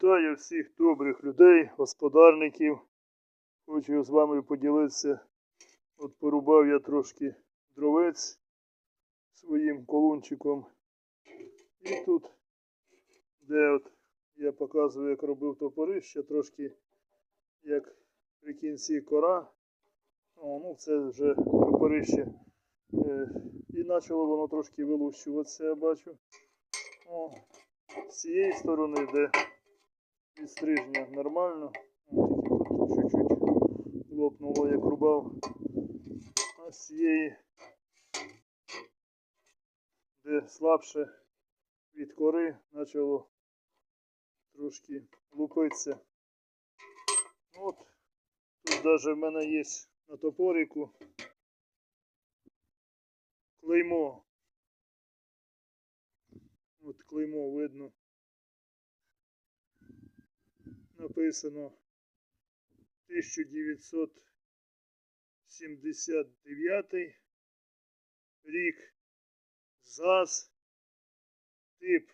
Вітаю всіх добрих людей, господарників. Хочу з вами поділитися. От порубав я трошки дровець своїм колунчиком. І тут, де от я показую, як робив топорище, трошки як при кінці кора. О, ну це вже топорище. Е, і почало воно трошки вилущуватися, я бачу. О, з цієї сторони, де стрижня нормально. Чуть-чуть лопнуло, як рубав. А з цієї, де слабше від кори, почало трошки лупитися. От, тут навіть в мене є на топорику клеймо. От клеймо видно. Написано 1979 рік ЗАЗ тип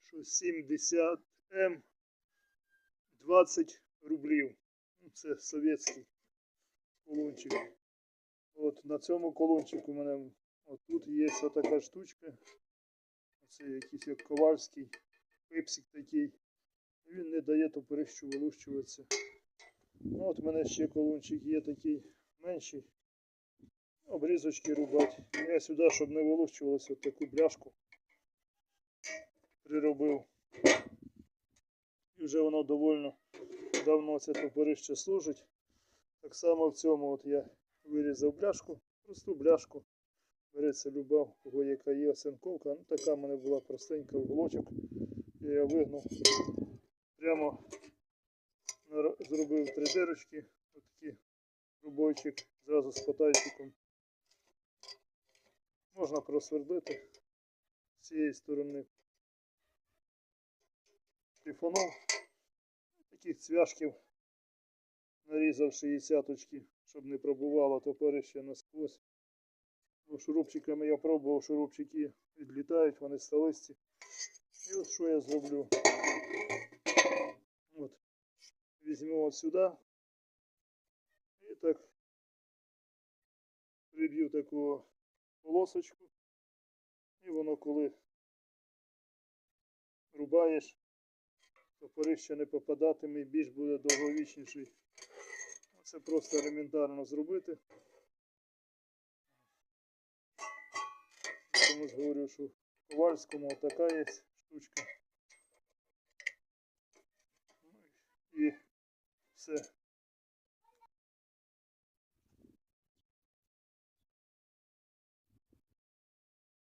що 70 М 20 рублів. Ну, це совєтський колончик. От на цьому колончику у мене от тут є така штучка. Це якийсь як ковальський пипсик такий. Він не дає топорищу вилущуватися. Ну от у мене ще колончик є такий менший. Обрізочки рубати. Я сюди, щоб не вилущувалося, от таку бляшку приробив. І вже воно довольно давно це топорище служить. Так само в цьому от я вирізав бляшку, просту бляшку. Береться люба, кого яка є осинковка. Ну, така в мене була простенька уголочок. Я вигнув. Прямо зробив три дирочки. Отакий рубойчик зразу з потайчиком. Можна просвердити з цієї сторони. Трифонов. Таких цвяшків нарізав 60 щоб не пробувало топорище насквозь. Бо шурупчиками я пробував, шурупчики відлітають, вони сталисті. І от що я зроблю? От. Візьму от сюди. І так приб'ю таку полосочку. І воно коли рубаєш, топорище не попадатиме і більш буде довговічніший. Це просто елементарно зробити. Тому ж говорю, що в Ковальському така є штучка. Ну і все.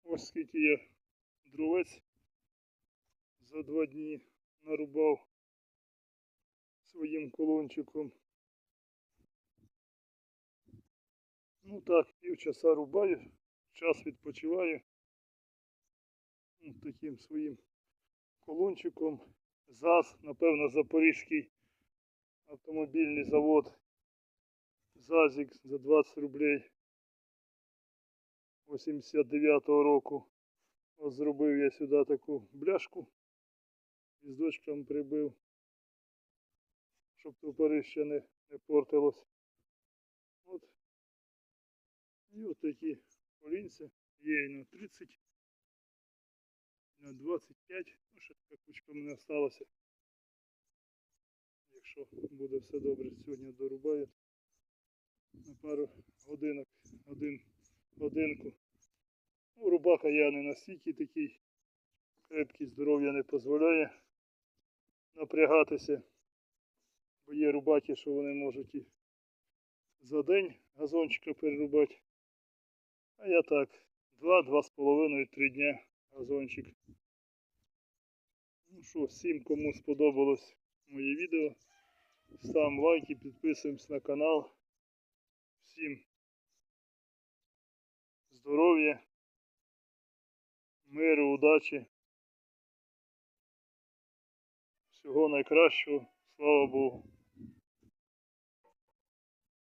Ось скільки я дровець за два дні нарубав своїм колончиком. Ну так, півчаса рубаю, час відпочиваю. Таким своїм колончиком. ЗАЗ, напевно, Запорізький автомобільний завод. ЗАЗик за 20 рублей 89-го року. Ось зробив я сюди таку бляшку. І з дочком прибив, щоб топорище не, не портилось. От. І от такі колінці. Є і на 30, на 25. Ну, ще така кучка в мене залишилася. Якщо буде все добре, сьогодні дорубаю на пару годинок, один, годинку. Ну, рубака я не настільки такий крепкий, здоров'я не дозволяє напрягатися. Бо є рубаки, що вони можуть і за день газончика перерубати. А я так, два-два з половиною, три дня газончик. Ну що, всім кому сподобалось моє відео. Ставимо лайки, підписуємось на канал. Всім здоров'я, миру, удачі. Всього найкращого. Слава Богу.